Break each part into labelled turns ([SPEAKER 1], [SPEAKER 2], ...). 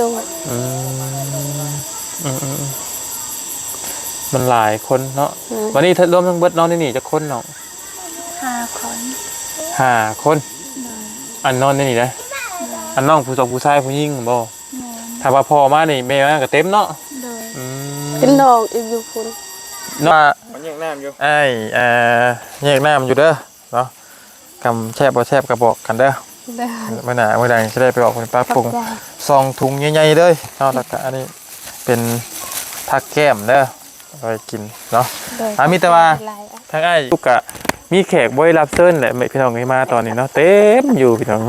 [SPEAKER 1] ตัว
[SPEAKER 2] อืมอืมอืมอืมมันหลายคนเนาะ
[SPEAKER 1] อืม
[SPEAKER 2] วันนี้ถ้ารวมทั้งเบิดน้องนี่นี่จะคนเนาะ
[SPEAKER 3] ห้าคน
[SPEAKER 2] ห้าคน อันนอนนี่นี่นะอันน้องผู้สองผู้ชายผู้หญิงบ่
[SPEAKER 3] แม่น
[SPEAKER 2] ถ้าว่าพ่อมานี่แม่มาก็เต็มเนาะ
[SPEAKER 3] โดย
[SPEAKER 2] อืม
[SPEAKER 1] เป็นน้องอีกอยู่คุณ
[SPEAKER 2] เนาะ
[SPEAKER 4] มันแยกน้ำอยู่
[SPEAKER 2] ไอ้เอ่อแยกน้ำอยู่เด้อเนาะกำแชบบ่แชบก็บอกกันเด้อ
[SPEAKER 1] เดิน
[SPEAKER 2] เมื่อหน้าเมื่อใดจะได้ไปออกคนป้า
[SPEAKER 1] ขับ
[SPEAKER 2] ปรุง
[SPEAKER 1] ใจ
[SPEAKER 2] ซองถุงใหญ่ๆเลยเนาะแล้วก็อันนี้เป็นผักแก้มเด้อเอาไปกินเนาะ
[SPEAKER 1] เดิน
[SPEAKER 2] อะมีแต่ว่า
[SPEAKER 1] หลายอะ
[SPEAKER 2] ทั้งไอ้ลูกกะมีแขกบ่ได้รับเชิญแหละพี่น้องให้มาตอนนี้เนาะเต็มอยู่พี่น้อง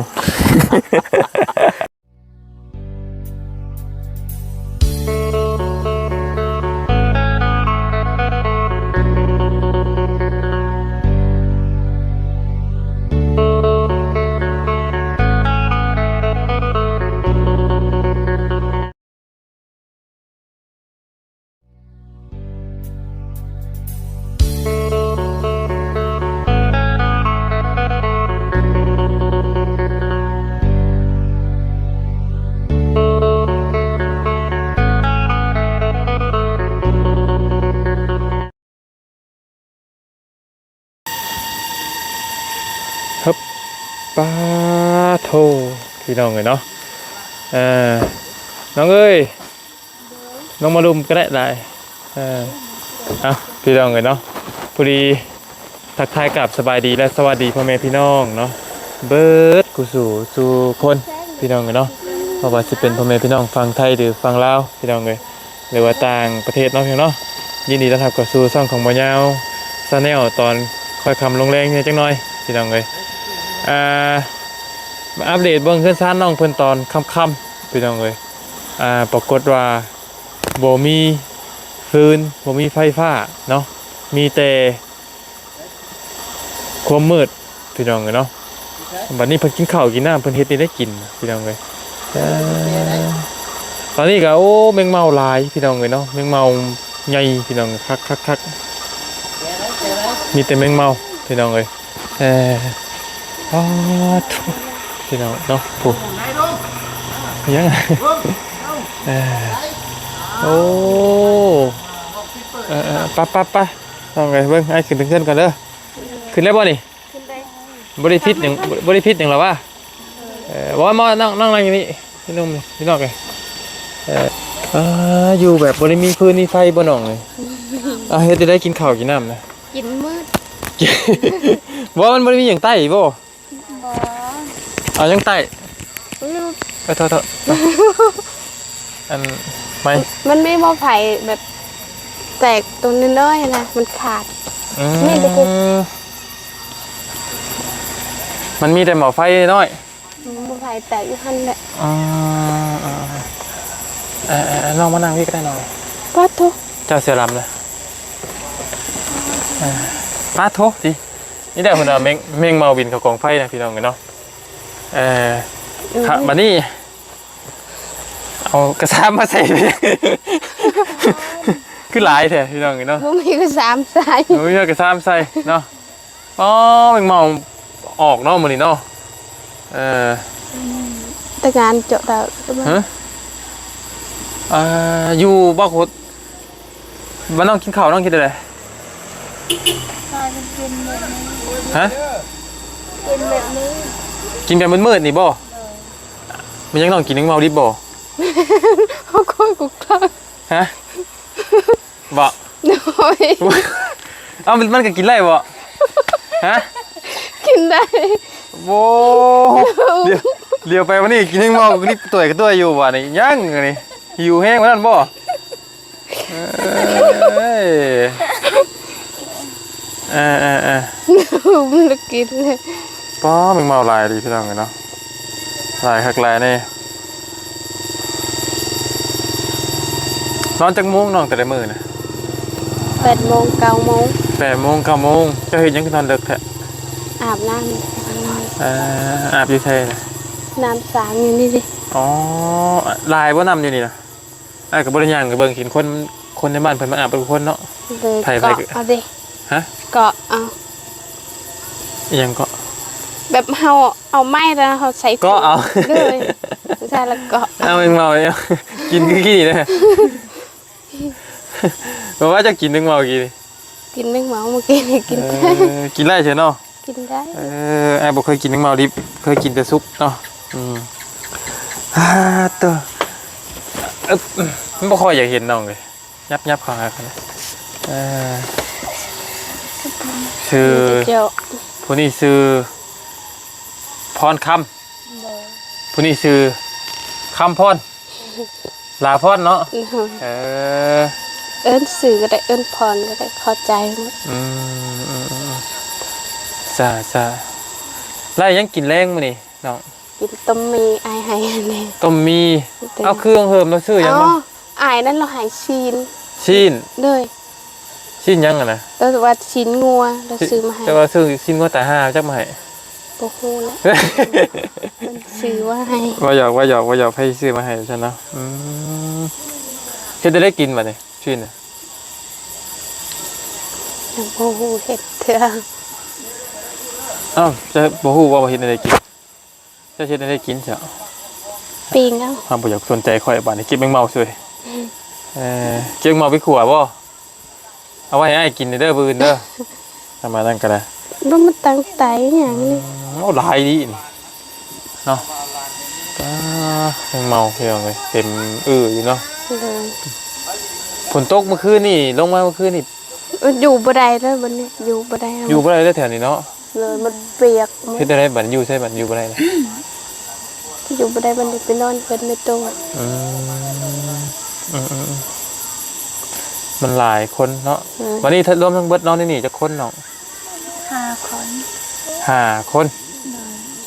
[SPEAKER 2] พี่น้องเลยเนาะเออน้องเอ้ยน้องมารุมก็ได้ได้เออเอาพี่น้องเลยเนาะพอดีทักทายกับสบายดีและสวัสดีพ่อแม่พี่น้องเนาะเบิร์ดกูสู่สู่คนพี่น้องเลยเนาะเพราะว่าจะเป็นพ่อแม่พี่น้องฟังไทยหรือฟังลาวพี่น้องเลยหรือว่าต่างประเทศเนาะพี่น้องเนาะยินดีต้อนรับกับสู่ช่องของบ่ยาวซาแนลตอนค่อยคำลงแรงเนี่ยจังหน่อยพี่น้องเลยอ่า อัปเดตเบื้องขึ้นซ่านน้องเพิ่นตอนค่ำๆพี่น้องเลยอ่าปรากฏว่าบ่มีฟืนบ่มีไฟฟ้าเนาะมีแต่ความมืดพี่น้องเลยเนาะบัดนี้เพิ่นกินข้าวกินน้ำเพิ่นเฮ็ดนี่ได้กินพี่น้องเลยเอ่ตอนนี้ก็โอ้แมงเมาหลายพี่น้องเลยเนาะแมงเมาใหญ่พี่น้องคักคักคักมีแต่แมงเมาพี่น้องเลยเอออ้าวทุ พี่น้องเนาะผู้ยังไงเออโอ้เออเออไปั๊บปั๊บปั๊บน้องไงเบิ้งไอ้ขึ้นถึงเส้นก่อนเด้อขึ้นแล้วบ่นี่
[SPEAKER 1] ขึ้นได้
[SPEAKER 2] บริพิษอย่างบริพิษอย่างหรอวะเออบอกว่ามานั่งนั่งนั่งอย่างนี้พี่นุ่มนี่พี่น้องไงเอออ่าอยู่แบบบริมีพื้นมีไฟบ่น้องเลยอ่าเฮ็ดจะได้กินข้าวกินน้ำนะ
[SPEAKER 1] กินมืด
[SPEAKER 2] บ่มันบริมีอย่างใต้บ่
[SPEAKER 1] บ่
[SPEAKER 2] เอายังใต้
[SPEAKER 1] อืม
[SPEAKER 2] ไปเถอะเถอะไปอันไม่
[SPEAKER 1] มันไม่มาไผ่แบบแตกตรงน้อยๆนะมันขาด
[SPEAKER 2] อื
[SPEAKER 1] ไม่ได้เก็บ
[SPEAKER 2] มมันมีแต่หมอไฟน้อย
[SPEAKER 1] มันบ่ไผ่แตกอยู่หั่นแหละ
[SPEAKER 2] อ่าอ่าเออเออเออน้องมานั่งพี่ก็ได้น้อง
[SPEAKER 1] ป้าโท
[SPEAKER 2] เจ้าเสียลำเลยเออป้าโทดินี่ได้คนเอาเมงเมงเมาบินเขากองไฟนะพี่น้องกันเนาะ เออครับบัดนี้เอากระซามมาใส่คือหลายแท้พี่น้องกันเนาะ
[SPEAKER 1] บ่มีก็สามสาย
[SPEAKER 2] โอ้ยเอากระซามใส่เนาะอ๋อเมงเมาออกเนาะมื้อนี้เนาะเออ
[SPEAKER 1] แต่งานเจาะดาว
[SPEAKER 2] ฮะอ่าอยู่บ้านโคตบ้านน้องกินข้าวน้องกินอะไร
[SPEAKER 3] พากันกินแบบนี้
[SPEAKER 2] ฮะ
[SPEAKER 3] กินแบบนี้
[SPEAKER 2] กินแบบมืดๆนี่บ่มันยังน้องกินนึงเมาดิบบ่
[SPEAKER 1] เขาคุยกูกล้า
[SPEAKER 2] ฮะบ่
[SPEAKER 1] โอ้ย
[SPEAKER 2] เอ้ามันมันก็กินได้บ่ฮะ
[SPEAKER 1] กินได้
[SPEAKER 2] โว้เดี๋ยวเดี๋ยวไปวันนี้กินนึงเมานี่ตัวกับตัวอยู่บ่นี่ยังนี่หิวแห้งมานั่นบ่เอ้ยเออเออเออ
[SPEAKER 1] มันละกินเลย
[SPEAKER 2] ป้อมึงเมาหลายดีพี่น้องกันเนาะหลายคักหลายนี่นอนจักโมงน้องแต่ละมื้อนะ
[SPEAKER 1] แปดโมงเก้าโมง
[SPEAKER 2] แปดโมงเก้าโมงเจะเห็นยังคือนอนเลิกแท้
[SPEAKER 1] อาบน้ำ
[SPEAKER 2] เอ่ออาบอยู่ไทยนะ
[SPEAKER 1] น้ำสางอยู่นี่ดิ
[SPEAKER 2] อ๋อลายว่านำอยู่นี่นะไอ้กับบริยางกับเบิ่งเห็นคนคนในบ้านเพิ่นมาอาบเป็นคนเนาะ
[SPEAKER 1] เลย
[SPEAKER 2] ไผ่
[SPEAKER 1] เกาะ
[SPEAKER 2] ไผ่
[SPEAKER 1] เอาดิ
[SPEAKER 2] ฮะ
[SPEAKER 1] เกาะเอา
[SPEAKER 2] อิหยังก็
[SPEAKER 1] แบบเฮาเอาไม้แล้วเขาใส่
[SPEAKER 2] ก็เอา
[SPEAKER 1] เลยใใช่แล้วก็
[SPEAKER 2] เอาเองเมาเนี่ยกินคือกี่นะบอกว่าจะกินนึงเมากี่ดิ
[SPEAKER 1] กินนึ่งหมาเมื่อกี้นี่กิน
[SPEAKER 2] เอ
[SPEAKER 1] ได้
[SPEAKER 2] อกินได้เชียวเนาะ
[SPEAKER 1] กินได้
[SPEAKER 2] เออไอ้บอกเคยกินนึงเมาดิบเคยกินแต่ซุปเนาะอืมฮ่าตัวเอ๊บมันบ่ค่อยอยากเห็นน้องเลยยับยับเข้าหากันนะเออชื่อ
[SPEAKER 1] เจ้า
[SPEAKER 2] ผู้นี้ชื่อพ รค
[SPEAKER 3] โดยำ
[SPEAKER 2] ผู้นี้ชื่อคำพรลาพรเนาะเออ
[SPEAKER 1] เอิ้นสื่อก็ได้เอิ้นพรก็ได้เข้าใจหมด
[SPEAKER 2] อืมอืมอืมจ้าจ้าไล่ยังกินแรงมื้อนี่น้อง
[SPEAKER 1] กินต้มมีอายให้อันนี้
[SPEAKER 2] ต้มมีเอาเครื่องเพิ่มแล้วซื้อยัง
[SPEAKER 1] อ๋
[SPEAKER 2] บ่
[SPEAKER 1] ออายนั่นเราหายชีน
[SPEAKER 2] ชีน
[SPEAKER 1] เลย
[SPEAKER 2] ชีนยังอะนะ
[SPEAKER 1] แล้วว่าชิ้นงัวเราซื้อมาให้
[SPEAKER 2] แต่ว่าซื้อชีนก็แต่ห้าจักมาให้
[SPEAKER 1] โอ้โหแล้วมันซื้อว่าให้
[SPEAKER 2] ว่าหยอกว่าหยอกว่าหยอกให้ซื้อมาให้ฉันเนาะอืมเฮ็ดได้ได้กินบัดนี้ชีนน่ะ
[SPEAKER 1] ยังโอ้โหเห็ดเถอะ
[SPEAKER 2] อ้าวจะบ่ฮู้ว่าบ่เฮ็ดได้ได้กินจะเฮ็ดได้ได้กินจ้ะ
[SPEAKER 1] ปีงเอ้า
[SPEAKER 2] ความบ่อยากสนใจข่อยบัดนี้เก็บแมงเมาซวยเออเก็บแมงเมาไปขัวบ่เอาไว้ให้อ้ายกินเด้อบื้ออื่นเด้อทำมานั่นก็ได้
[SPEAKER 1] ว่ามันตั้งไตอย่างนี้
[SPEAKER 2] โอ้หลายดีนี่เนาะอ่ายังเมาเพียงเลยเต็มอื้ออยู่เนาะ
[SPEAKER 1] เลย
[SPEAKER 2] ฝนตกเมื่อคืนนี่ลงมาเมื่อคืนนี่
[SPEAKER 1] มันอยู่บ่ได้เลยบัดนี้อยู่บ่ได้
[SPEAKER 2] อยู่บ่ได้เลยแถวนี้เนาะ
[SPEAKER 1] เลยมันเปียกหมด
[SPEAKER 2] เฮ็ดได้บัดอยู่ใช่บัดอยู่บ่ได้เลย
[SPEAKER 1] อยู่บ่ได้บัดนี้ไปนอนเพิ่นในตู้
[SPEAKER 2] อืมอืมอืมอืมมันหลายคนเนาะ
[SPEAKER 1] อืม
[SPEAKER 2] วันนี้ถ้ารวมทั้งเบิดน้องนี่นี่จะคนเนาะ
[SPEAKER 3] ห้าคน
[SPEAKER 2] ห้าคน
[SPEAKER 3] โดย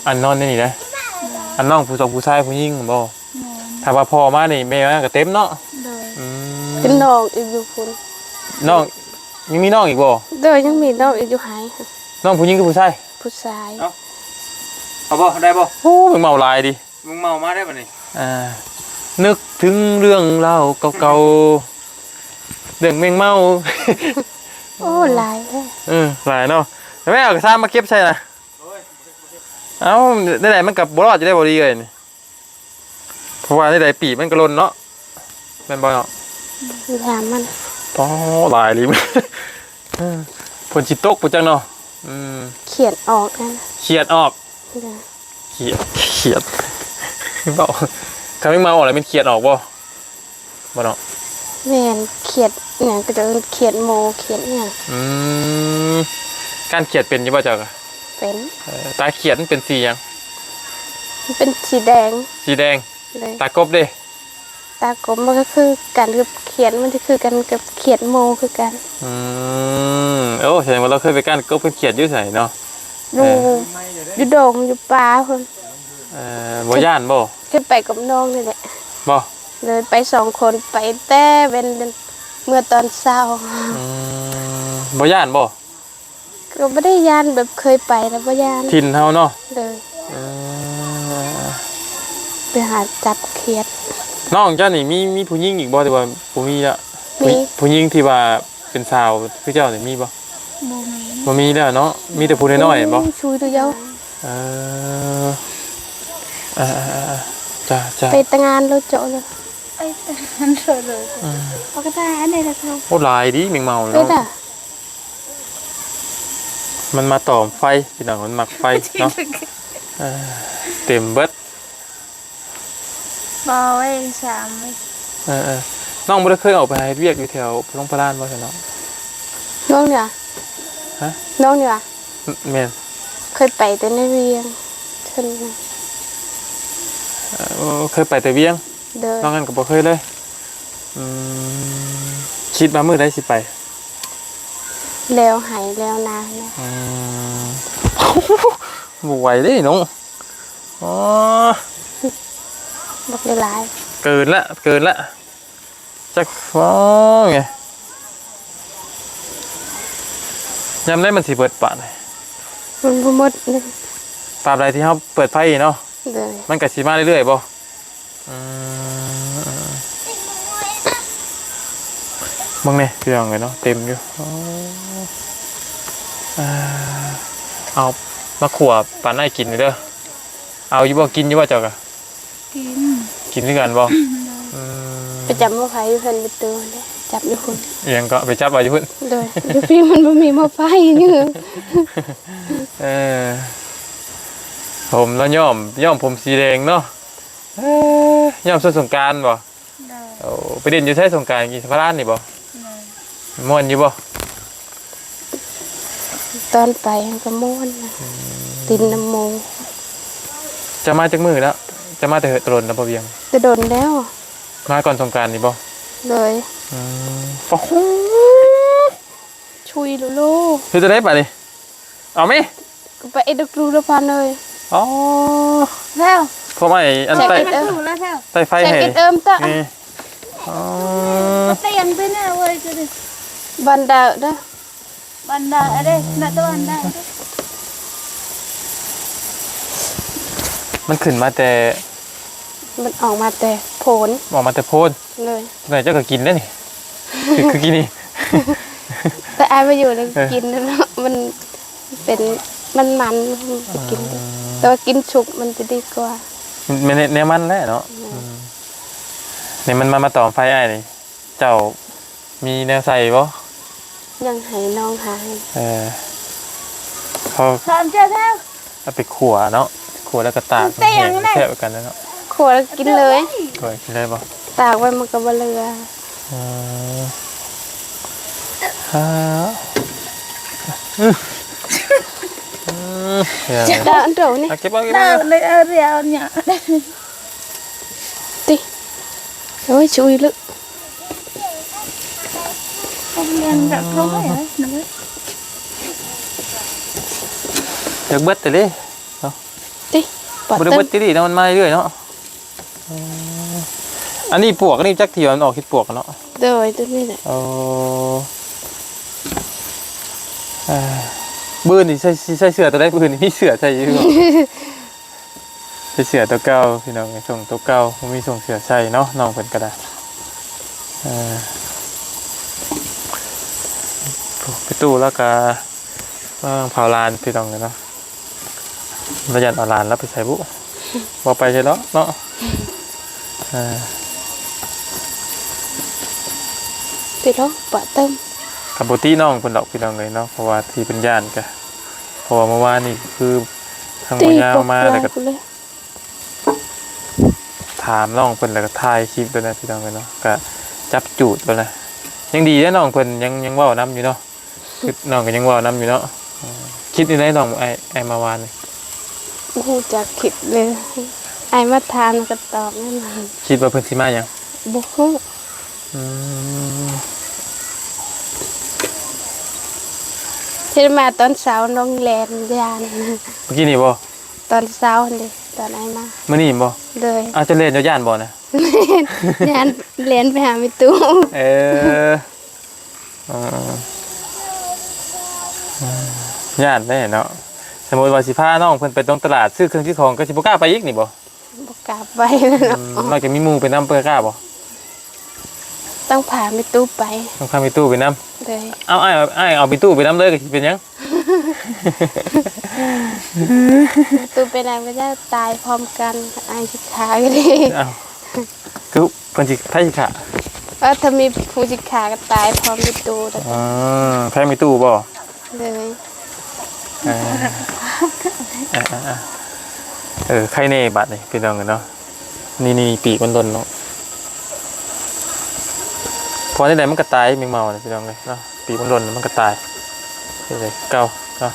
[SPEAKER 2] อันนอนนี่นี่นะ อันน้องผู้สองผู้ชายผู้หญิงบ่
[SPEAKER 3] โดย
[SPEAKER 2] ถ้าว่าพ่อมานี่แม่มาก็เต็มเนาะ
[SPEAKER 3] โดย
[SPEAKER 2] อืม
[SPEAKER 1] เป็นน้องอีกอยู่พุ่น
[SPEAKER 2] น้องยังมีน้องอีกบ่
[SPEAKER 1] เด้อยังมีน้องอีกอยู่หาย
[SPEAKER 2] น้องผู้หญิงกับผู้ชาย
[SPEAKER 1] ผู้ชาย
[SPEAKER 4] เอาบ่ได้บ่
[SPEAKER 2] โอ้มึงเมาหลายดิ
[SPEAKER 4] มึงเมามาได้บ่นี่
[SPEAKER 2] อ่านึกถึงเรื่องเล่าเก่าๆเรื่องแมงเมา
[SPEAKER 1] โอ้หลายเลย
[SPEAKER 2] เออหลายเนาะแต่ไม่เอากระซ่ามาเก็บใช่นะ เอ้าได้ไหนมันกับบรอดจะได้บดีเลยนี่เพราะว่าได้ไหนปีกมันกระลนเนาะแม่นบอเนาะ
[SPEAKER 1] ถามมัน
[SPEAKER 2] ป้อหลายลิมเออผลจิตตกปุจังเนาะอืม
[SPEAKER 1] เขียนออกนั่นน่ะ
[SPEAKER 2] เขียดออก
[SPEAKER 1] เด้อ
[SPEAKER 2] เขียดเขียดเบาคำไม่เมาอะไรเป็นเขียดออกบ่บ่เนาะ
[SPEAKER 1] แม่นเขียดหยังก็จะเอิ้นเขียดโมเขียดหยัง
[SPEAKER 2] อืมการเขียดเป็นอยี่บ่จักอะ
[SPEAKER 1] เป็น
[SPEAKER 2] เออตาเขียดมันเป็นสีหยัง
[SPEAKER 1] มันเป็นสีแดง
[SPEAKER 2] สีแดง
[SPEAKER 1] เลย
[SPEAKER 2] ตากบเด้
[SPEAKER 1] ตากลมมันก็คือกันกับเขียนมันจะคือกันกับเขียดโมคือกัน
[SPEAKER 2] อืมโอ้แสดงว่าเราเคยไปก้านกบเป็นเขียดอยู่ไสเนาะ
[SPEAKER 1] อยู่
[SPEAKER 2] เออ
[SPEAKER 1] อยู่ดงอยู่ป่าเพิ่น
[SPEAKER 2] เอ่อบ่ย่านบ่
[SPEAKER 1] ขึ้นไปกับน้องนี่แหละ
[SPEAKER 2] บ่
[SPEAKER 1] เลยไปสองคนไปแต่เป็นเมื่อตอนเช้า
[SPEAKER 2] อืมบ่ย่านบ่
[SPEAKER 1] ก็ไม่ได้ยานแบบเคยไปแล้วบ่ยาน
[SPEAKER 2] ถิ่นเฮาเนาะ
[SPEAKER 1] เลย
[SPEAKER 2] เออ
[SPEAKER 1] ไปหาจับเขียด
[SPEAKER 2] น้องเจ้านี่มีมีผู้หญิงอีกบ่แต่ว่าบ่มีละ
[SPEAKER 1] มี
[SPEAKER 2] ผู้ผู้หญิงที่ว่าเป็นสาวคือเจ้านี่มีบ่
[SPEAKER 3] โมมี
[SPEAKER 2] บ่มีแล้วเนาะมีแต่ผู้น้อยๆบ่
[SPEAKER 1] ช่วยตัวเยา
[SPEAKER 2] เออเอ่าๆจ้าจ้า
[SPEAKER 1] ไปแต่งงานแล้วเจาะเลย
[SPEAKER 3] ไปแต่นั้นเลยเลยเอาก็ได้อันไหนละครับ
[SPEAKER 2] โอ้หลายดิแมงเมา
[SPEAKER 1] ไป
[SPEAKER 2] เนาะ
[SPEAKER 1] ด่ะ
[SPEAKER 2] มันมาต่อมไฟพี่น้องมันมักไฟเนาะเออเต็มเบิด
[SPEAKER 3] บอไว้สามไว้
[SPEAKER 2] เออเออน้องบ่ได้เคยออกไปเฮ็ดเวียกอยู่แถวพลงพระลานบ่ใช่เนาะ
[SPEAKER 1] น้องเนี่ย
[SPEAKER 2] ฮะ
[SPEAKER 1] น้องเนี่ย
[SPEAKER 2] แม่น
[SPEAKER 1] เคยไปแต่ในเวียงเช่นนั้น
[SPEAKER 2] เออเคยไปแต่เวียง
[SPEAKER 1] เดิน
[SPEAKER 2] นอกนั้นก็บ่เคยเลยอืมคิดมามื้อใดสิไป
[SPEAKER 1] แล้วหายแล้วนานนะ
[SPEAKER 2] อืมบ่ไหวเด้น้องอ๋อ
[SPEAKER 1] บอกได้หลาย
[SPEAKER 2] เกินละเกินละจักฟ้าไงยามได้มันสิเปิดปะนี่
[SPEAKER 1] มันบ่หมดเลย
[SPEAKER 2] ตราบใดที่เขาเปิดไฟเนาะ
[SPEAKER 1] เลย
[SPEAKER 2] มันก็สิมาเรื่อยๆบ่อืมมึงเนี่ยพี่น้องเลยเนาะเต็มอยู่อ๋ออ่า เอามาขัวปานให้กินเด้อเอาอยู่บ่กินอยู่บ่เจ้ากะ
[SPEAKER 3] กิน
[SPEAKER 2] กินด้วยกันบ่อืม
[SPEAKER 1] ไปจับมะไฟเพิ่นไปตัวเด้จับอยู่คน
[SPEAKER 2] เอียงก็ไปจับเอาอยู่พุ่น
[SPEAKER 1] โดยเดี๋ยวพี่มันบ่มีมะไฟนี่
[SPEAKER 2] เออผมแล้วย่อมย่อมผมสีแดงเนาะเอ้ยย่อมส่วนสงกรารบ่
[SPEAKER 3] โดย
[SPEAKER 2] โอ้ไปเด่นอยู่ใช้สงกรารกี่สะพานนี่บ่
[SPEAKER 3] โดย
[SPEAKER 2] ม่วนอยู่บ่
[SPEAKER 1] ตอนไปมันก็ม่วนนะตินน้ำโม
[SPEAKER 2] จะมาจากมือแล้ว จะมาแต่เหอะตรนนะบ่เวียง
[SPEAKER 1] จะโดนแล้ว
[SPEAKER 2] มาก่อนสงกรารนี่บ่
[SPEAKER 1] เลย
[SPEAKER 2] อืมโอ้โห
[SPEAKER 1] ชุยลูลู
[SPEAKER 2] คือจะได้ป่ะนี่เอาไหม
[SPEAKER 1] ก็ไปเอ็ดกรูละพันเลย
[SPEAKER 2] อ๋อ
[SPEAKER 3] แล้ว
[SPEAKER 2] เพราะไม่อัน
[SPEAKER 1] ใช่
[SPEAKER 2] ใต้
[SPEAKER 3] มันถูกแล้วแล้ว
[SPEAKER 2] ใต้ไฟ
[SPEAKER 1] ใส่
[SPEAKER 2] ให้
[SPEAKER 1] กินเอิมตะ
[SPEAKER 2] นี่อ๋อ
[SPEAKER 3] เตียงไปหน้าเว้ยจะดิ
[SPEAKER 1] บันดาเด้อ
[SPEAKER 3] บันไดอะไรน่ะตัวบันได
[SPEAKER 2] มันขึ้นมาแต่
[SPEAKER 1] มันออกมาแต่โผล
[SPEAKER 2] ออกมาแต่โพน
[SPEAKER 1] เลย
[SPEAKER 2] ไหนเจ้าก็กินได้นี่ คือคือกินนี่
[SPEAKER 1] แต่อายมาอยู่แล้ว
[SPEAKER 2] เออ
[SPEAKER 1] กินแล้วเนอะมันเป็นมันมันจะกินได้แต่ว่ากินชุบมันจะดีกว่า
[SPEAKER 2] มันเนเนมันแหละเนาะอืมเนี่ยมันมามาต่อไฟไอ้ายนี่ เจ้ามีแนวใส่บ่
[SPEAKER 1] ยังให้น้องหาย
[SPEAKER 2] เออเขา
[SPEAKER 3] สามเจ้าแล้ว
[SPEAKER 2] เอาไปขัวเนาะขัวแล้วก็ตาก
[SPEAKER 3] เตี้ยงน่ะ
[SPEAKER 2] แซ่บกันแล้วเนาะ
[SPEAKER 1] ขวดกินเลย
[SPEAKER 2] ขัวกินได้บ่
[SPEAKER 1] ตากไว้มันก็บ่เหลือ
[SPEAKER 2] อืมฮ่าอืมอืมเดี๋ยว
[SPEAKER 1] ดาอันเดียวนี่
[SPEAKER 2] เอาเก็บเอาเก็บ
[SPEAKER 3] เดิ
[SPEAKER 2] เอา
[SPEAKER 3] นเลยเอาเรียวเนี่ย
[SPEAKER 1] ติโอ้ยชุยลึก
[SPEAKER 3] ผม เรียนกับเขาไม่เหรอนะเว้ย
[SPEAKER 2] เดี๋ยวเบิดแต่เลย
[SPEAKER 1] ติปอด
[SPEAKER 2] บ่ได้
[SPEAKER 1] เต็
[SPEAKER 2] เบิ
[SPEAKER 1] ม
[SPEAKER 2] ดติดิเนาะมันมาเรื่อยๆเนาะอืมอันนี้ปวกอันนี้จักเที่ยวมันออกคิดปวกอะเนาะ
[SPEAKER 1] โดยตัวนี้แหละ
[SPEAKER 2] โอ้อ่าบืนนี่ใส่ใส่เสื้อตัวได้บืนนี่มีเสื้อใส่อยู่บ่ใส่เสื้อตัวเก่าพี่น้องไอ้ส่งตัวเก่าบ่มีส่งเสื้อใส่เนาะน้องเพิ่นก็ได้อ่าไป ตู้แล้วก็ว่างเผาลานพี่น้องกันเนาะประหยัดเอาลานแล้วไปใส่บุบ่ไปใช่เนาะเนาะอ่า
[SPEAKER 1] ติแล้วปอดเต็ม
[SPEAKER 2] กับโบตี้น้องเป็นดอกพี่น้องเลยเนาะเพราะว่าที่เป็นย่านกะเพราะว่าเมื่อวานนี่คือทาง
[SPEAKER 1] ตี
[SPEAKER 2] มายาว
[SPEAKER 1] ปอก
[SPEAKER 2] มา
[SPEAKER 1] ลา
[SPEAKER 2] แล้วก็
[SPEAKER 1] กูเลย
[SPEAKER 2] ถามน้องเพิ่นแล้วก็ถ่ายคลิปด้วยนะพี่น้องเลยเนาะก็จับจูดด้วยนะยังดีนะน้องเพิ่นยังยังเว้านํอยู่เนาะ คือน้องก็ยังเว้านํอยู่เนาะอืมคิดยังไงน้องไอ้ไอ้มาวานนี่
[SPEAKER 1] บ่ฮู้จักคิดเลยไอ้มาทานมันก็ตอบแน่นอน
[SPEAKER 2] คิดว่าเพิ่นสิมาหยัง
[SPEAKER 1] บ่ฮู้
[SPEAKER 2] อืม
[SPEAKER 1] ที่มาตอนเช้าน้องแลนยาน
[SPEAKER 2] เมื่อกี้นี่บ่
[SPEAKER 1] ตอนเช้าเลยตอนไอ้มา
[SPEAKER 2] มื้อนี้บ่
[SPEAKER 1] เลย
[SPEAKER 2] อาจจะเล่นอยู่ย่านบ่นะ
[SPEAKER 1] ยานแลนไปหาไม่ตู้
[SPEAKER 2] เอออืมอื มย่านได้เนาะสมมุติว่าสิพาน้องเพิ่นไปตรงตลาดซื้อเครื่องซื้อของก็สิบ่กล้าไปอีกนี่บ่
[SPEAKER 1] บ่กล้าไปแล้วเนาะ
[SPEAKER 2] อืมนอกจากมีหมูไปน้ำเปลือกกล้าบ่
[SPEAKER 1] ต้องพาไม่ตู้ไป
[SPEAKER 2] ต้องข้ามไปตู้ไปน้
[SPEAKER 1] เลยำ
[SPEAKER 2] เอาไอ้เอาไอ้เอาไปตู้ไปน้ำเลยก็สิเป็นหยัง
[SPEAKER 1] ตู้ไปไหนไม่ได้ตายพร้อมกันไอ้สิขาก็ดี
[SPEAKER 2] เอาคือเพิ่นสิไผสิขา
[SPEAKER 1] เออถ้ามีผู้สิขาก็ตายพร้อมไม่ตู้แล้ว
[SPEAKER 2] อืมไผมีตู้บ่
[SPEAKER 1] เลย
[SPEAKER 2] เออเออเออเออเออใครเน่บัดนี่พี่น้องกันเนาะนี่นี่ปีกมันหล่นเนาะพอที่ไหนมันก็ตายแมงเมาเนี่ยพี่น้องเลยเนาะปีกมันหล่นมันก็ตายเดี๋ยวเลยเก่าเนาะ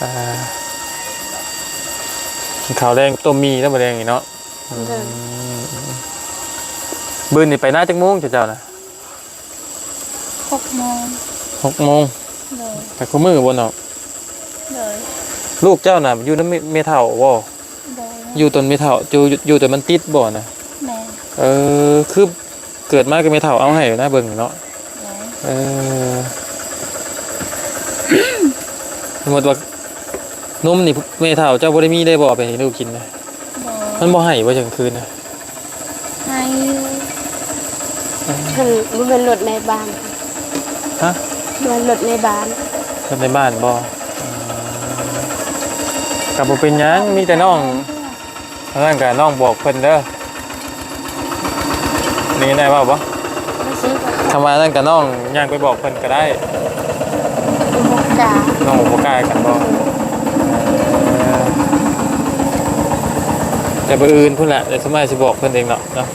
[SPEAKER 2] อ่ากินข้าวแดงต้มมีแล้วมาแดงอีกเนาะ
[SPEAKER 1] เลย
[SPEAKER 2] บืนนี่ไปหน้าจักโมงเจ้าๆนะ
[SPEAKER 3] หกโมง
[SPEAKER 2] หกโมง
[SPEAKER 3] เลย
[SPEAKER 2] แต่คู่มือบนเนาะ
[SPEAKER 3] เลย
[SPEAKER 2] ลูกเจ้าน่ะอยู่น้ำเมเท่าบ่
[SPEAKER 3] เลย
[SPEAKER 2] อยู่ตนเมเท่าอยู่อยู่แต่มันติดบ่นะ
[SPEAKER 3] แม่
[SPEAKER 2] เออคือเกิดมาก็เมเท่าเอาให้นะเบิ่งเนาะ
[SPEAKER 3] เลย
[SPEAKER 2] เออสมมติว่านมนี่เมเท่าเจ้าบ่ได้มีได้บ่ไปให้ลูกกินนะ
[SPEAKER 3] เลย
[SPEAKER 2] มันบ่ให้บ่จังคืนนะ
[SPEAKER 3] ให้
[SPEAKER 1] มันมันเป็นรถในบ้าน
[SPEAKER 2] ฮะ
[SPEAKER 1] มันรถในบ้าน
[SPEAKER 2] คนในบ้านบ่อืมกับบ่เป็นหยังมีแต่น้องนั่นก็น้องบอกเพิ่นเด้อนี่ได้เปล่าบ่ทำมานั่นกับน้องย่างไปบอกเพิ่นก็ได้
[SPEAKER 1] หมกกา
[SPEAKER 2] น้องบ่กล้ากันบ่เออแต่บ่อื่นพุ่นแหละแต่สมัยสิบอกเพิ่นเองเนาะเนาะ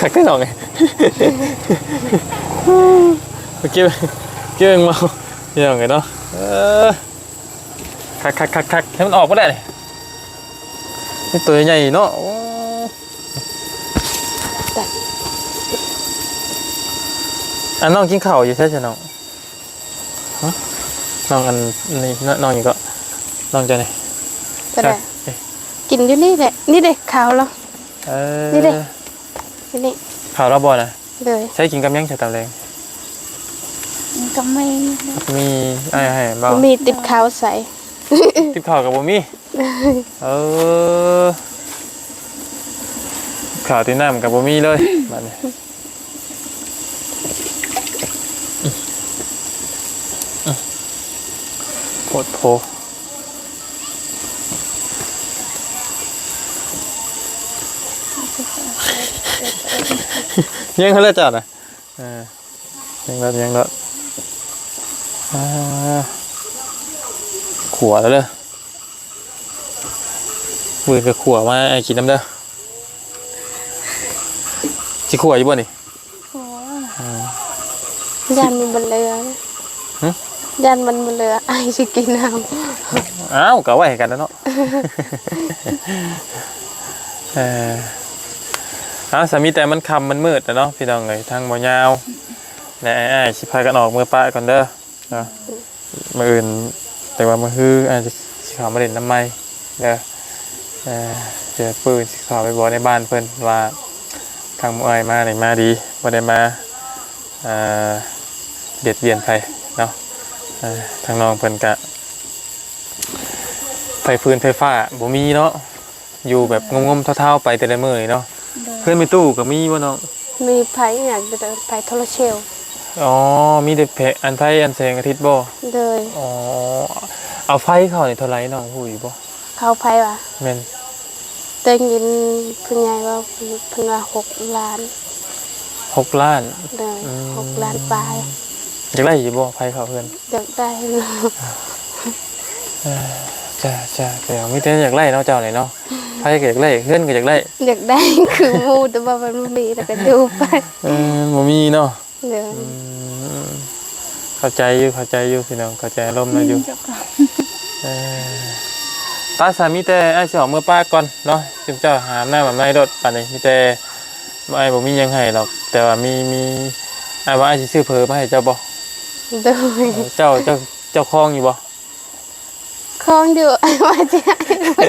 [SPEAKER 2] คักได้น้องไงเมื่อกี้เกี่ยงเมาเกี่ยงไงเนาะเออคักคักคักคักให้มันออกมาได้เลยนี่ตัวใหญ่เนาะโอ้อันน้องกินข้าวอยู่ใช่ไหมน้องฮะน้องอันนี้น้องอยู่ก็น้องจะไหน
[SPEAKER 1] ก็ได้
[SPEAKER 2] เอ้ย
[SPEAKER 1] กินอยู่นี่แหละนี่เด็กขาวแล้ว
[SPEAKER 2] เออ
[SPEAKER 1] นี่เด้ นี่นี่
[SPEAKER 2] ข้าวเราบ่นะ
[SPEAKER 1] เลย
[SPEAKER 2] ใช้กินกับหยังใช้ตามแรง
[SPEAKER 3] ก็ไม่
[SPEAKER 2] มีไอ้ให้บ่
[SPEAKER 1] มีติดขาวใส
[SPEAKER 2] ติบข้าวกับบ่มีเออข่าวที่น้ำกับบ่มีเลยมาเนี่ยโพดโพ ยังเขาเลิกจัดอะเออยังแล้วยังแล้วอ่าขัวแล้วเลยมือกับขัวมาไอ้กินน้ำเด้อจิขัวอยู่บ่นี่
[SPEAKER 3] โอ้
[SPEAKER 1] ยันมันบนเรือ
[SPEAKER 2] หึ
[SPEAKER 1] นะยันมันบนเรือไอสิกินน้
[SPEAKER 2] อ้าวก็ไว้ให้กันแล้วเนาะ เอาสามีแต่มันคำมันมืดแต่เนาะพี่น้องเลยทางบ่ยาวและไอ้ไอ้ายสิพากันออกมือป้าก่อนเด้อเนาะมืออื่นแต่ว่ามือฮืออาจจะสิเขอมาเล่นน้ำไม้เด้อเจอปืนสิเขอไปบอกในบ้านเพิ่นว่าทางมอายมาไหนมาดีบ่ได้มาเอ่อเยดเบียนใครเนาะทางน้องเพิ่นกะไฟฟืนไฟฟ้าบ่มีเนาะอยู่แบบงมๆเท่าๆไปแต่ละมื้อเนาะ
[SPEAKER 3] โดย
[SPEAKER 2] เพื่อนมีตู้ก็มีบ่น้องำ
[SPEAKER 1] มีไผ่อย่างเดินไผ่โทรเชล
[SPEAKER 2] อ๋อมีแต่แผอันไฟอันแสงอาทิตย์บ่
[SPEAKER 1] เลย
[SPEAKER 2] อ๋อเอาไฟเข้านี่เท่าไหร่น้องฮู้อยู่บ่
[SPEAKER 1] เขาไผ่ว่ะ
[SPEAKER 2] แม่น
[SPEAKER 1] ได้ยินคุณยายว่าเพิ่นว่าหกล้าน
[SPEAKER 2] 6ล้าน
[SPEAKER 1] เลย
[SPEAKER 2] อืม
[SPEAKER 1] หกล้านปลาย
[SPEAKER 2] อยากได้อยู่บ่ไฟเข้าเพื่อน
[SPEAKER 1] อยากได้เนาะ
[SPEAKER 2] จ้าจ้าเดี๋ยวมีแต่อยากไล่เนาะเจ้านี่เนาะไฟก็อยากไล่เพื่อนก็อยากไล่
[SPEAKER 1] อยากได้คือหมูแต่ว่ามันบ่มีแต่ก็ดูไป
[SPEAKER 2] เออบ่มีเนาะ
[SPEAKER 1] เลย
[SPEAKER 2] อืมเข้าใจอยู่เข้าใจอยู่พี่น้องเข้าใจอารมณ์เราอยู่
[SPEAKER 3] เจ้าของ
[SPEAKER 2] เออป้าสามีแต่ไอ้สิออกเมื่อป้าก่อนเนาะจุมเจ้าหามหน้าแบบไม่รถป่านนี้มีแต่บ่ไอ้บ่มีหยังให้หรอก แต่ว่ามีมีไอ้ว่าไอ้สิซื้อเพอมาให้เจ้าบ่
[SPEAKER 1] เลย
[SPEAKER 2] เออเจ้าเจ้าเจ้าคล้องอยู่บ่
[SPEAKER 1] คล้ องอยู่ว่าจะให้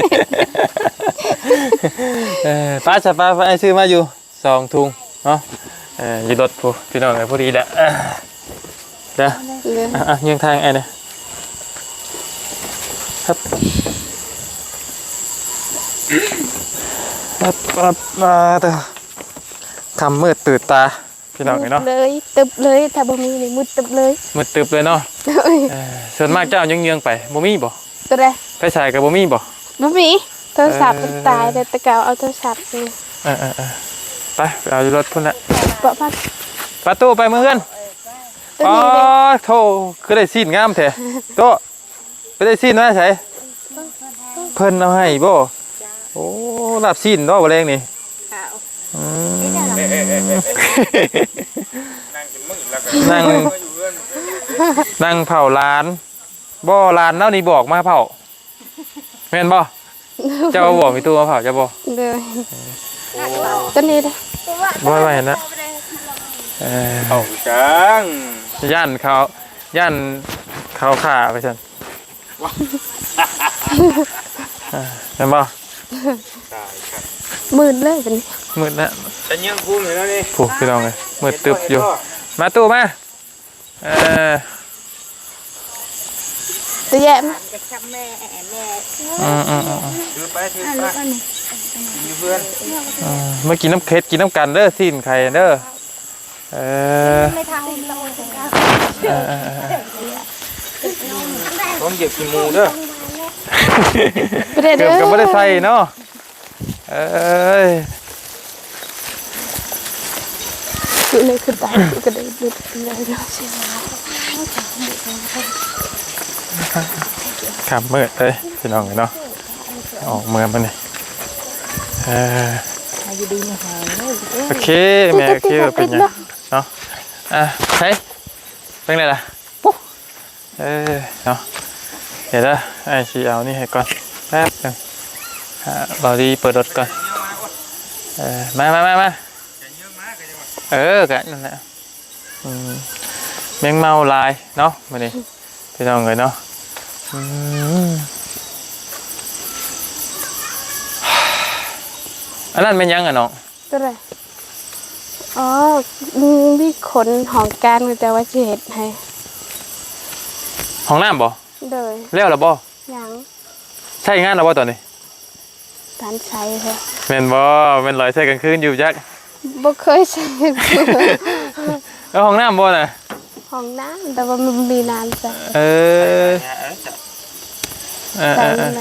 [SPEAKER 2] เออป้าจะป้าป้าไอ้ซื้อมาอยู่สองถุงเนาะเอออยู่รถผู้พี่น้องไอ้พอดีแหละเออเด้อ
[SPEAKER 1] เลย
[SPEAKER 2] อะอะยังทางไอ้เนี่ยครับครับครับมาเถอะคำมืดตื่นตาพี่น้องไงเนาะ
[SPEAKER 1] เลยตึบเลยถ้าบ่มีนี่มุดตึบเลย
[SPEAKER 2] มืดตึบเลยเนาะ
[SPEAKER 1] เลย
[SPEAKER 2] เออส่วนมากเจ้ายังเยืองๆไปบ่มีบ่
[SPEAKER 1] ตัวใด
[SPEAKER 2] ไปใส่กับบ่มีบ่
[SPEAKER 1] บ่มีโทรศัพท์
[SPEAKER 2] เออ
[SPEAKER 1] มันตายแต่ตะเกาเอาโทรศัพท์นี่
[SPEAKER 2] เออเออเออไปไปเอาอยู่รถพุ่นละ
[SPEAKER 1] เปาะพัด
[SPEAKER 2] ประตูไปเมื่อน
[SPEAKER 1] ตัว
[SPEAKER 2] อ๋อ
[SPEAKER 1] นี้เลย
[SPEAKER 2] โธ่คือได้ซีนงามแท้โตะไปได้ซีนมาใส่เพิ่นเอาให้บ่โอ้รับซีนเนาะบ่แรงนี่อืม
[SPEAKER 4] นั่งจนมืดแล้วก็
[SPEAKER 2] นั่ง
[SPEAKER 4] มาอยู่เรือน
[SPEAKER 2] นั่งเผาร้าน บ่ร้านเนานี่บอกมาเผาแม่นบ่เจ้าบอกมีตัวมาเผาเจ้าบ่
[SPEAKER 1] เลยตัวนี้เลย
[SPEAKER 2] บ่ไว้นะเออ
[SPEAKER 4] เอาจัง
[SPEAKER 2] ย่านเขาย่านเขาขาไปซั่นเออแม่นบ่
[SPEAKER 4] ตายครับ
[SPEAKER 1] หมื่นเลยเป็น
[SPEAKER 2] มืดแล้ว
[SPEAKER 4] จะยังพูดอยู่แล้วนี่
[SPEAKER 2] ผูกพี่น้องเลยมืดตึบอยู่ มาตู้มาเออ
[SPEAKER 1] ตัวแย่ม
[SPEAKER 3] แม่แม่
[SPEAKER 2] อืมอืมอืมอืม
[SPEAKER 4] ถือไปถือไปมีเพื่อน
[SPEAKER 2] อืมเมื่อกินน้ำเค็ดกินน้ำกันเด้อซีนไข่เด้อเออ
[SPEAKER 3] ไม่ทำเราจะท
[SPEAKER 2] เออเออเออ
[SPEAKER 4] ต้องเหยียบขี้หมูเด้อ
[SPEAKER 2] เกือบไม่ได้ใส่เนาะเอ้ย
[SPEAKER 1] อยู่ในคือตายก็ได้หยุดเลยเนาะ
[SPEAKER 2] ขับมืดเลยพี่น้องเนาะออกเมืองมาเนี่ยเออโอเคแม่โอเคว่าเป็นยังเนาะอะใช่เป็นไงล่ะปุ๊บเออเนาะเดี๋ยวนะไอ้ชีเอานี่ให้ก่อนแป๊บหนึงอ่าบอดี้เปิดรถก่อนเออมามามามาเออกะนั่นแหละอืมแมงเมาลายเนาะมานี่ พี่น้องเลยเนาะอืมอันนั้นเป็นยังอะน้อง
[SPEAKER 1] ตัวอะไรอ๋อมีคนของการก็จะว่าสิเฮ็ดให้
[SPEAKER 2] ห้องน้ำบ่
[SPEAKER 1] โดย
[SPEAKER 2] เลี้ยวแล้วบ่
[SPEAKER 1] หยัง
[SPEAKER 2] ใช่งานแล้วบ่ตอนนี้
[SPEAKER 1] การใช้ค่ะ
[SPEAKER 2] แม่นบ่แม่นลอยใส่กันคืนอยู่จัก
[SPEAKER 1] บ่เคยใช้
[SPEAKER 2] แล้วห้องน้ำบ่น่ะ
[SPEAKER 1] ห้องน้ำแต่ว่ามันมีน้ำใส่
[SPEAKER 2] เออเออ
[SPEAKER 1] ใส่
[SPEAKER 2] เออเออ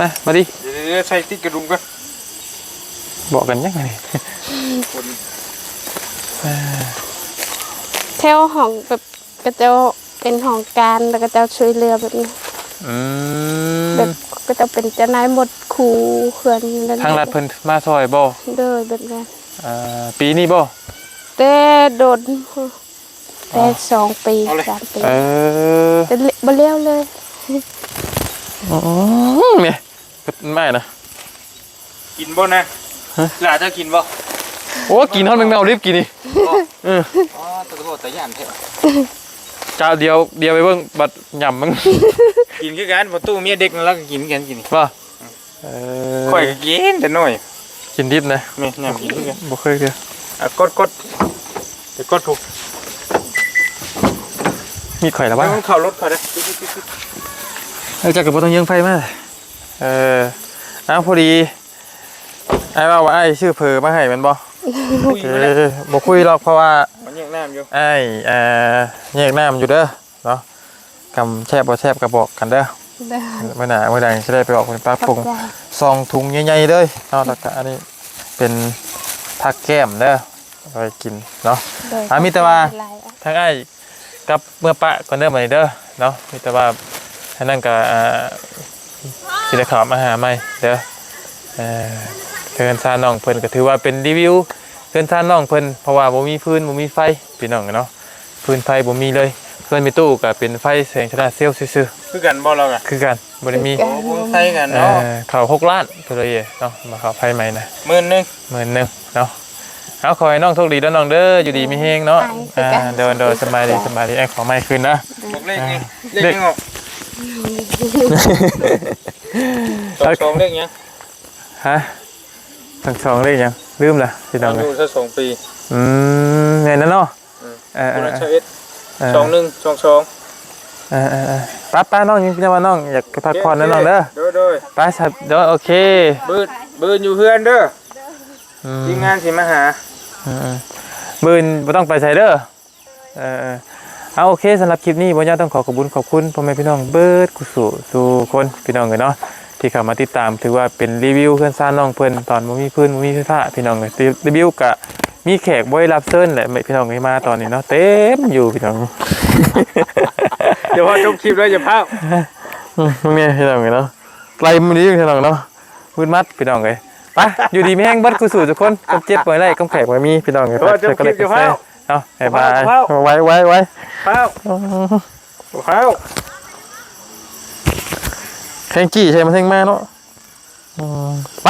[SPEAKER 2] มามาดิ
[SPEAKER 4] เดี๋ยวใส่ติดกระดุมก่อน
[SPEAKER 2] บอกกันยังไงนี่
[SPEAKER 1] แถวห้องแบบก็จะเป็นห้องการแล้วก็จะช่วยเรือแบบนี้แบบก็จะเป็นเจ้านายหมดครูเขื่อน
[SPEAKER 2] ทางรัฐเพิ่นมาซอยบ่
[SPEAKER 1] เด้อแบบนั้น
[SPEAKER 2] ปีนี้บ่
[SPEAKER 1] แต่โดน แต่สองปีสามปี
[SPEAKER 2] เออ
[SPEAKER 1] แต่เละบ่เลี้ยวเลย
[SPEAKER 2] อืมเนี่ยไม่นะ
[SPEAKER 4] กินบ่นะหลาจะกินบ่
[SPEAKER 2] โอ้กินฮอดแมงเมารีบกินดิเออ
[SPEAKER 4] อ๋อตะโกนตะย่านเถอะ
[SPEAKER 2] จ้าเดียวเดียวไปเบิ่งบัดหย่ำมึง
[SPEAKER 4] กินคือกันประตูเมียเด็กนั่นแล้วก็กินกันกิน
[SPEAKER 2] ว่าเออ
[SPEAKER 4] ข่อยก็กินแต่น้อย
[SPEAKER 2] กินดิบนะ
[SPEAKER 4] แม่ยามกินคือกัน
[SPEAKER 2] บ่เคยเจอ
[SPEAKER 4] อะกดกดเดี๋ยวกดถูก
[SPEAKER 2] มีข่อยแล้ว
[SPEAKER 4] ว่า
[SPEAKER 2] ว่า
[SPEAKER 4] มันเข้ารถเขาเด้อ
[SPEAKER 2] เออจักกับบ่ต้องเยิงไฟมาเอออ้าวพอดีไอ้ว่าว่าไอ้ชื่อเพอมาให้แมันบ่
[SPEAKER 4] คุย
[SPEAKER 2] เอ
[SPEAKER 4] ไปแล้ว
[SPEAKER 2] อบ่คุยหรอกเพราะว่า
[SPEAKER 4] มันยังน้ำอยู่
[SPEAKER 2] ไอ้เอ่อแยกน้ำอยู่เด้อเนาะกำแทบบ่แทบก็บอกกันเด้อ
[SPEAKER 1] เด้อ
[SPEAKER 2] เมื่อหน้าเมื่อใดสิได้ไปบอกคุณป้า
[SPEAKER 1] ขอ
[SPEAKER 2] ปุ
[SPEAKER 1] บ
[SPEAKER 2] ง
[SPEAKER 1] ใจ
[SPEAKER 2] ซองถุงใหญ่ๆเลยเนาะแล้วก็อันนี้เป็นผักแก้มเด้อเอาไปกินเนาะ
[SPEAKER 1] โดย
[SPEAKER 2] อะมีแต่ว่า
[SPEAKER 1] หลยอะ
[SPEAKER 2] ทางไอ้าย กับเมื่อปะก่อนเด้อมานี่เด้อเนาะมีแต่ว่าท่านั่นก็อ่าสิได้เขอมาหาใหม่เด้อเอ่อเพื่อนซาน้องเพิ่นก็ถือว่าเป็นรีวิวเพื่อนซาน้องเพิ่นเพราะว่าบ่มีฟืนบ่มีไฟพี่น้องเนาะฟืนไฟบ่มีเลยเพื่อนมีตู้ก็เป็นไฟแสงชนะเซลล์ซื่อ
[SPEAKER 4] คือกันบ่เราอะ
[SPEAKER 2] ๆคือกันบ่ได้มี
[SPEAKER 4] โอ้โหใส่กัน
[SPEAKER 2] เอ่
[SPEAKER 4] เนาะ
[SPEAKER 2] อเขาหกล้านเท่าไหร่เนาะมาเขาไฟใหม่นะ
[SPEAKER 4] หมื่นหนึง
[SPEAKER 2] หมื่นหนึ่งเนาะ เอาขอให้น้องโชคดีแล้วน้องเด้ออยู่ดีมีเฮงเนาะอ่าเดินเดินสบายดีสบายดีไอ้ขอไม่คืนนะ
[SPEAKER 4] บอกเลขนี่
[SPEAKER 2] เล
[SPEAKER 4] เล
[SPEAKER 2] ข
[SPEAKER 4] ขยังออกสองสองเลขยัง
[SPEAKER 2] ฮะทั้งสองเลขยังลืมละพี่น้อง
[SPEAKER 4] อา
[SPEAKER 2] เลย
[SPEAKER 4] ยุสักสองปี
[SPEAKER 2] อืมเนี่ยนั่นเนาะ
[SPEAKER 4] อืม
[SPEAKER 2] เออเอ
[SPEAKER 4] คุณ
[SPEAKER 2] อ
[SPEAKER 4] รัชเอ็ด
[SPEAKER 2] เออ
[SPEAKER 4] สองหนึ่งสองสอง
[SPEAKER 2] เออเออเออป้าป้าน้องยังจะว่าน้องอยากไปพักผ่อนนะน้องเด้อ
[SPEAKER 4] โดยโดย
[SPEAKER 2] ป้าสับเดี๋ยวโอเค
[SPEAKER 4] บืดบืดอยู่เพื่อนเด้อ
[SPEAKER 2] อืม
[SPEAKER 4] ทีมงานสิมาหา
[SPEAKER 2] อื มอืมบืนไม่ต้องไปใส่เด้อเออเออเอาโอเคสำหรับคลิปนี้บ่ยาต้องขอขอบคุณขอบคุณพ่อแม่พี่น้องเบิร์ดกุศลสู่คนพี่น้องเลยเนาะที่เข้ามาติดตามถือว่าเป็นรีวิวเพื่อนซ่านน้องเพื่อนตอนบ่มีพื้นบ่มีไฟฟ้าพี่น้องเลยรีวิวกะมีแขกบ่ได้รับเชิญแหละพี่น้องที่มาตอนนี้เนาะเต็มอยู่พี่น้อง
[SPEAKER 4] เดี๋ยวพอจบคลิปแล้วอย่าพลาด
[SPEAKER 2] อืมนี่พี่น้องเลยเนาะไกลมื้อนี้พี่น้องเนาะมืดมัดพี่น้องเลย ไปอยู่ดีมีแห้งเบัดกุศลทุกคนกำเจ็บบ่ได้กำแขกบ่มีพี่น้องเลย
[SPEAKER 4] เดี๋ยวพอจบคลิปอย่าพลาด
[SPEAKER 2] เนาะบ๊ายบาย
[SPEAKER 4] พลาด
[SPEAKER 2] ไว้ไว้ไว้
[SPEAKER 4] พลาดพลาด
[SPEAKER 2] แข่งจี้ใช่มันแท่งมาเนาะอืมไป